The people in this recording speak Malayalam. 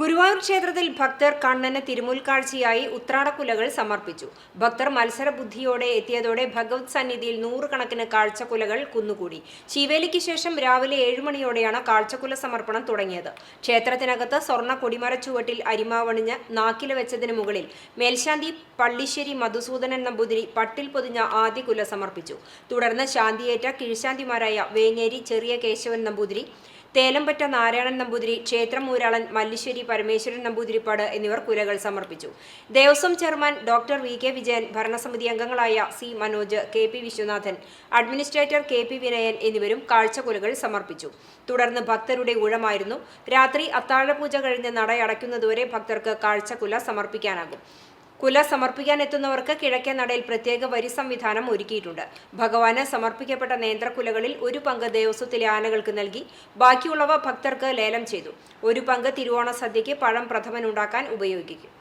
ഗുരുവായൂർ ക്ഷേത്രത്തിൽ ഭക്തർ കണ്ണന് തിരുമുൽക്കാഴ്ചയായി ഉത്രാടക്കുലകൾ സമർപ്പിച്ചു. ഭക്തർ മത്സരബുദ്ധിയോടെ എത്തിയതോടെ ഭഗവത് സന്നിധിയിൽ നൂറുകണക്കിന് കാഴ്ചക്കുലകൾ കുന്നുകൂടി. ശിവേലിക്ക് ശേഷം രാവിലെ ഏഴുമണിയോടെയാണ് കാഴ്ചക്കുല സമർപ്പണം തുടങ്ങിയത്. ക്ഷേത്രത്തിനകത്ത് സ്വർണ കൊടിമര ചുവട്ടിൽ അരിമാവണിഞ്ഞ് നാക്കില വെച്ചതിന് മുകളിൽ മേൽശാന്തി പള്ളിശ്ശേരി മധുസൂദനൻ നമ്പൂതിരി പട്ടിൽ പൊതിഞ്ഞ ആദ്യ കുല സമർപ്പിച്ചു. തുടർന്ന് ശാന്തിയേറ്റ കീഴ്ശാന്തിമാരായ വേങ്ങേരി ചെറിയ കേശവൻ നമ്പൂതിരി തേലമ്പറ്റ നാരായണൻ നമ്പൂതിരി ക്ഷേത്രം മൂരാളൻ മല്ലിശ്ശേരി പരമേശ്വരൻ നമ്പൂതിരിപ്പാട് എന്നിവർ കുലകൾ സമർപ്പിച്ചു. Devaswom chairman doctor V. K. Vijayan ഭരണസമിതി അംഗങ്ങളായ C. Manoj K. P. Vishwanathan administrator K. P. Vinayan എന്നിവരും കാഴ്ചകുലകൾ സമർപ്പിച്ചു. തുടർന്ന് ഭക്തരുടെ ഊഴമായിരുന്നു. രാത്രി അത്താഴപൂജ കഴിഞ്ഞ് നടയടയ്ക്കുന്നതുവരെ ഭക്തർക്ക് കാഴ്ചക്കുല സമർപ്പിക്കാനാകും. കുല സമർപ്പിക്കാൻ എത്തുന്നവർക്ക് കിഴക്കേ നടയിൽ പ്രത്യേക വരി സംവിധാനം ഒരുക്കിയിട്ടുണ്ട്. ഭഗവാന് സമർപ്പിക്കപ്പെട്ട നേന്ത്രക്കുലകളിൽ ഒരു പങ്ക് ദേവസ്വത്തിലെ ആനകൾക്ക് നൽകി ബാക്കിയുള്ളവ ഭക്തർക്ക് ലേലം ചെയ്തു. ഒരു പങ്ക് തിരുവോണ സദ്യയ്ക്ക് പഴം പ്രഥമൻ ഉണ്ടാക്കാൻ ഉപയോഗിക്കും.